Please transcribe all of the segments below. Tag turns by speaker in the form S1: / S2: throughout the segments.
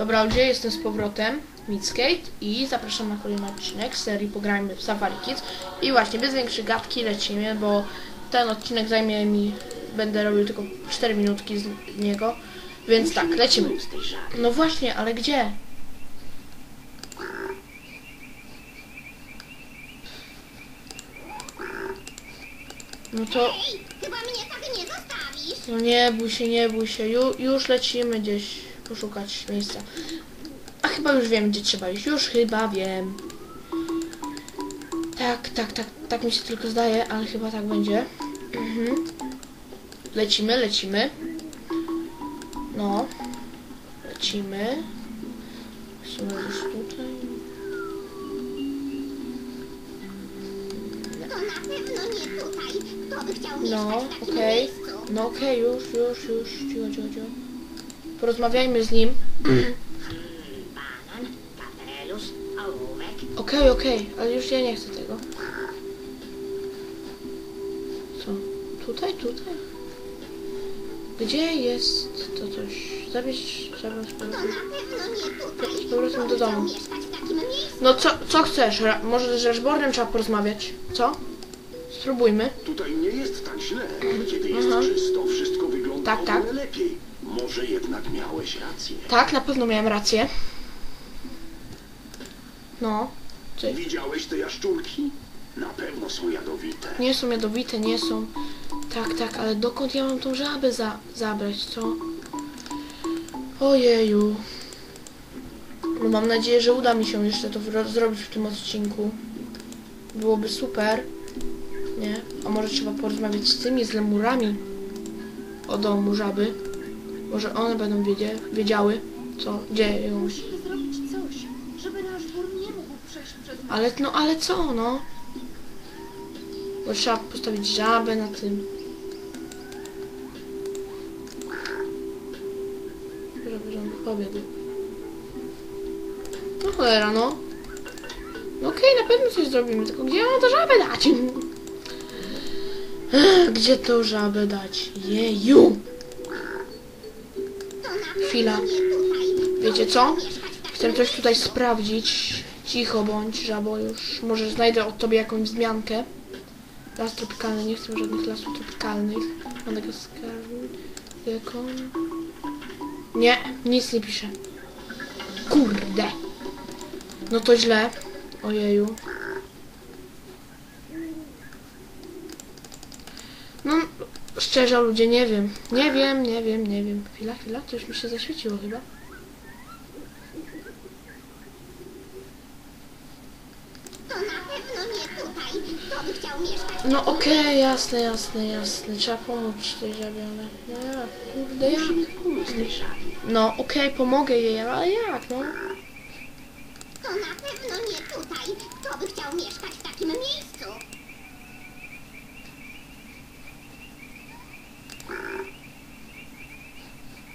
S1: Dobra, ludzie, jestem z powrotem. Midskate i zapraszam na kolejny odcinek serii Pograjmy w Safari Kids. I właśnie, bez większej gadki lecimy, bo ten odcinek zajmie mi, będę robił tylko 4 minutki z niego. Więc tak, lecimy. No właśnie, ale gdzie? No to,
S2: Ej, chyba mnie tak
S1: no nie bój się, nie bój się. Ju, już lecimy gdzieś poszukać miejsca. A chyba już wiem, gdzie trzeba iść. Już chyba wiem. Tak, tak, tak, tak mi się tylko zdaje, ale chyba tak będzie. Mhm. Lecimy, lecimy. No. Lecimy. Lecimy już tutaj. No,
S2: takim
S1: okej.
S2: miejscu?
S1: No okej, już, już, już. Cicho, cicho, cicho. Porozmawiajmy z nim.
S2: Kapelusz, ołówek.
S1: Okej, okej, ale już ja nie chcę tego. Co? Tutaj, tutaj? Gdzie jest to coś? Zabierz, zabierz z powrotem. Z do domu. No co, co chcesz? Ra- może z Rashbornem trzeba porozmawiać? Co? Spróbujmy.
S3: Tutaj nie jest tak źle. Kiedy jest
S1: Aha.
S3: czysto, wszystko wygląda
S1: Tak, tak.
S3: lepiej. Może jednak miałeś rację.
S1: Tak, na pewno miałem rację. No. Ty.
S3: Widziałeś te jaszczurki? Na pewno są jadowite.
S1: Nie są jadowite, nie są. Tak, tak, ale dokąd ja mam tą żabę za zabrać, co? Ojeju. No mam nadzieję, że uda mi się jeszcze to zrobić w tym odcinku. Byłoby super. Nie? A może trzeba porozmawiać z tymi, z lemurami o domu żaby. Może one będą wiedzie, wiedziały, co dzieją.
S4: Musimy zrobić coś, żeby nasz wór nie mógł przejść przez nas.
S1: Ale, no ale co, no? Bo trzeba postawić żabę na tym. Żeby on pobiegł. No cholera, no. No okej, na pewno coś zrobimy, tylko gdzie mam tę żabę dać? Gdzie tą żabę dać? Jeju! Chwila. Wiecie co? Chcę coś tutaj sprawdzić. Cicho bądź, żabo już. Może znajdę od tobie jakąś wzmiankę. Las tropikalny, nie chcę żadnych lasów tropikalnych. Madagaskar. Dekon. Nie, nic nie pisze. Kurde. No to źle. Ojeju. No, szczerze ludzie, nie wiem. Nie wiem, nie wiem, nie wiem. Chwila, chwila, coś mi się zaświeciło chyba.
S2: To
S1: No okej, jasne, jasne, jasne. Trzeba pomóc tej żabie, ale no jak, kurde, jak? No okej, pomogę jej, ale jak, no?
S2: To na pewno nie tutaj. Kto by chciał mieszkać w takim miejscu?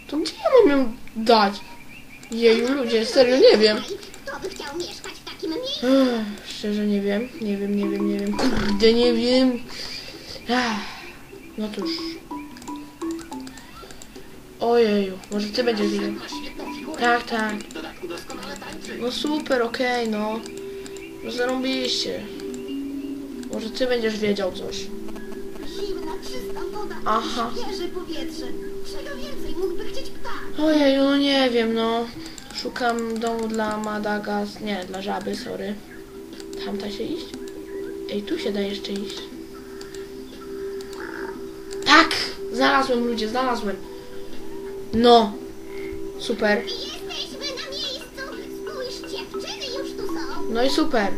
S1: To gdzie ja mam ją dać? Jeju, ludzie, serio nie wiem.
S2: Kto by chciał mieszkać w takim miejscu?
S1: Ech, szczerze nie wiem, nie wiem, nie wiem, nie wiem. Kurde, nie wiem. Ech, No cóż. Ojeju, może ty będziesz wiedział. Tak, tak. No super, okej, no. No zarąbiliście. Może ty będziesz wiedział coś.
S4: Zimna, czysta woda,
S1: Aha.
S4: świeże powietrze. Czego więcej mógłby
S1: Ojeju, no nie wiem, no. Szukam domu dla Madagas... Nie, dla żaby, sorry. Tam da się iść? Ej, tu się da jeszcze iść. Tak! Znalazłem, ludzie, znalazłem. No. Super.
S2: Jesteśmy na miejscu. Spójrz, dziewczyny już tu są.
S1: No i super.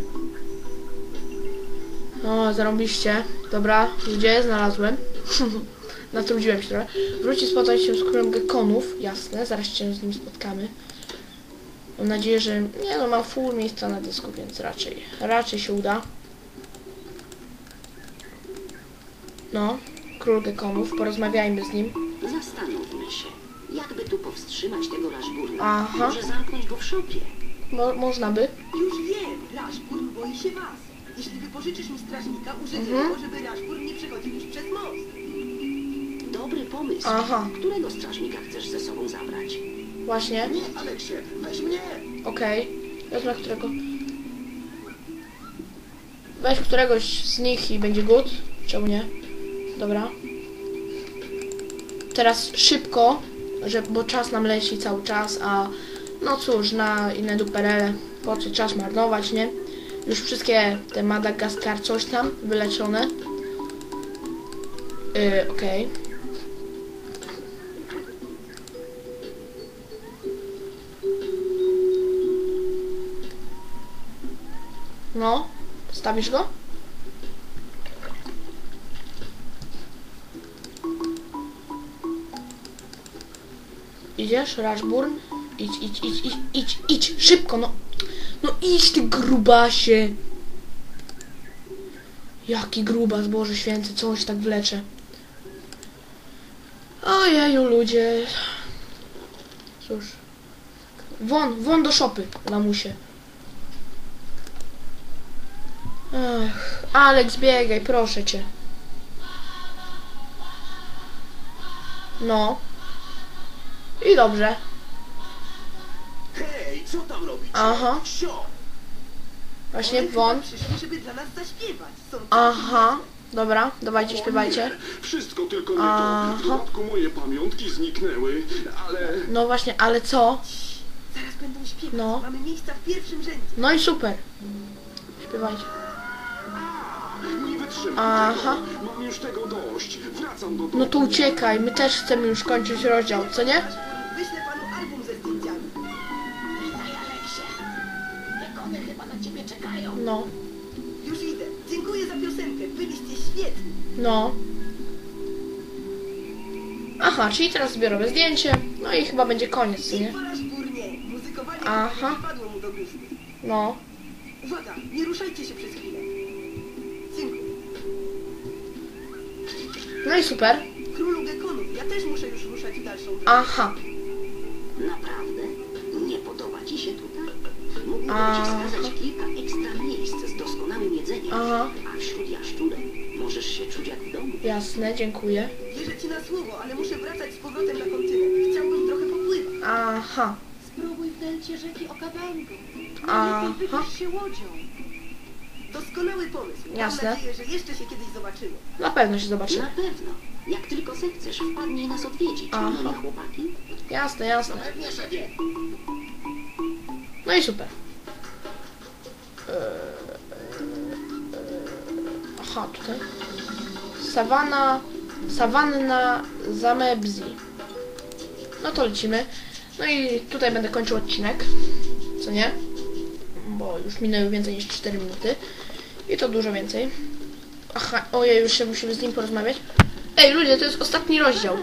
S1: O, zarąbiście. Dobra, gdzie znalazłem? Natrudziłem się trochę. Wróć i spotkaj się z królem gekonów. Jasne, zaraz się z nim spotkamy. Mam nadzieję, że... Nie no, mam full miejsca na dysku, więc raczej... Raczej się uda. No, król gekonów. Porozmawiajmy z nim.
S5: Zastanówmy się, jakby tu powstrzymać tego raszburna.
S1: Aha.
S5: Może zamknąć go w szopie.
S1: Mo można by.
S4: Już wiem, Raszpur boi się was. Jeśli wypożyczysz mi strażnika, użyj
S1: Mhm.
S4: go, żeby Raszpur nie przechodził już przez most.
S5: Dobry pomysł.
S1: Aha.
S5: Którego strażnika chcesz ze sobą zabrać?
S1: Właśnie.
S3: Nie, Aleksie, weź mnie!
S1: Okej. Wezmę którego. Weź któregoś z nich i będzie good. Czemu nie? Dobra. Teraz szybko, że, bo czas nam leci cały czas, a no cóż, na inne duperele, po co czas marnować, nie? Już wszystkie te Madagaskar coś tam wyleczone. Yy, okej. No, stawisz go? Idziesz, Rashburn? Idź, idź, idź, idź, idź, idź, szybko, no. No idź ty grubasie. Jaki grubas, Boże Święty, co on się tak wlecze? Ojeju, ludzie. Cóż. Won, won do szopy, lamusie. Ech, Alex, biegaj, proszę cię. No. I dobrze.
S3: Hej, co tam robicie?
S1: Aha.
S3: Sio!
S1: Właśnie won.
S4: chyba przyszli, żeby dla nas zaśpiewać. Są
S1: Aha. Dobra, dawajcie, śpiewajcie.
S3: Wszystko tylko nie to. W dodatku moje pamiątki zniknęły, ale...
S1: No właśnie, ale co?
S4: Zaraz będą śpiewać.
S1: No.
S4: Mamy miejsca w pierwszym rzędzie.
S1: No i super. Śpiewajcie.
S3: Nie wytrzymam
S1: Aha.
S3: tego. Mam już tego dość. Wracam do domu.
S1: No to uciekaj, my też chcemy już kończyć rozdział, co nie?
S4: Wyślę panu album ze zdjęciami.
S5: Witaj, Aleksie. Dekony chyba na ciebie czekają.
S1: No,
S4: Już idę. Dziękuję za piosenkę. Byliście świetni.
S1: no. Aha, czyli teraz zbiorowe zdjęcie. No i chyba będzie koniec,
S4: I
S1: nie?
S4: po raz burnie. Muzykowanie
S1: Aha.
S4: mu do gustu.
S1: No.
S4: Uwaga, nie ruszajcie się przez chwilę.
S1: No i super.
S4: Królu Gekonów, ja też muszę już ruszać w dalszą drogę.
S1: Aha.
S5: Naprawdę? Nie podoba ci się tutaj? Mógłbym ci wskazać kilka ekstra miejsc z doskonałym jedzeniem.
S1: Aha.
S5: A wśród jaszczurek możesz się czuć jak w domu.
S1: Jasne, dziękuję.
S4: Wierzę ci na słowo, ale muszę wracać z powrotem na kontynent. Chciałbym trochę popływać.
S1: Aha.
S6: Spróbuj w delcie rzeki Okavango.
S1: Aha.
S6: Wypisz się łodzią.
S4: Doskonały pomysł.
S1: Jasne.
S4: Mam nadzieję, że jeszcze się kiedyś zobaczymy.
S1: Na pewno się zobaczymy.
S5: Na pewno. Jak tylko zechcesz, wpadnij nas odwiedzić.
S1: Aha.
S5: Nie, chłopaki?
S1: Jasne, jasne.
S3: Pewnie, szefie.
S1: No i super. Eee, Aha, tutaj. Sawana, sawanna Zamebzi. No to lecimy. No i tutaj będę kończył odcinek. Co nie? Bo już minęły więcej niż 4 minuty. I to dużo więcej. Aha, ojej, już się musimy z nim porozmawiać. Ej, ludzie, to jest ostatni rozdział.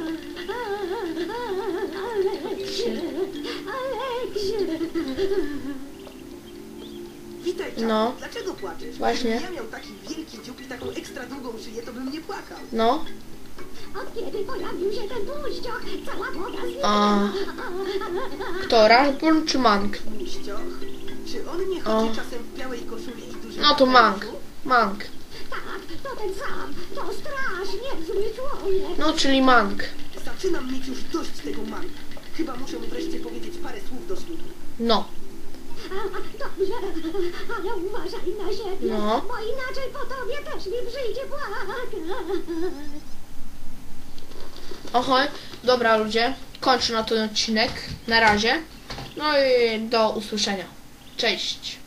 S4: Witaj, Czarny.
S1: No.
S4: Dlaczego płaczesz?
S1: Właśnie.
S4: Gdybym ja miał taki wielki dziób i taką ekstra długą szyję, to bym nie płakał.
S1: No.
S2: Od kiedy pojawił się ten cała woda
S1: A kto? Rashburn czy Mank?
S4: Czy on nie
S1: O.
S4: chodzi czasem w białej koszuli
S1: No to Mank. Mank.
S2: Tak, to ten sam. To strasznie zły człowiek.
S1: No, czyli Mank.
S4: Zaczynam mieć już dość tego manka. Chyba muszę mu wreszcie powiedzieć parę słów do słuchu.
S1: No.
S2: A, Dobrze, ale uważaj na siebie,
S1: No.
S2: bo inaczej po tobie też mi przyjdzie płakać.
S1: Ohoj. Dobra, ludzie. Kończę na ten odcinek. Na razie. No i do usłyszenia. Cześć.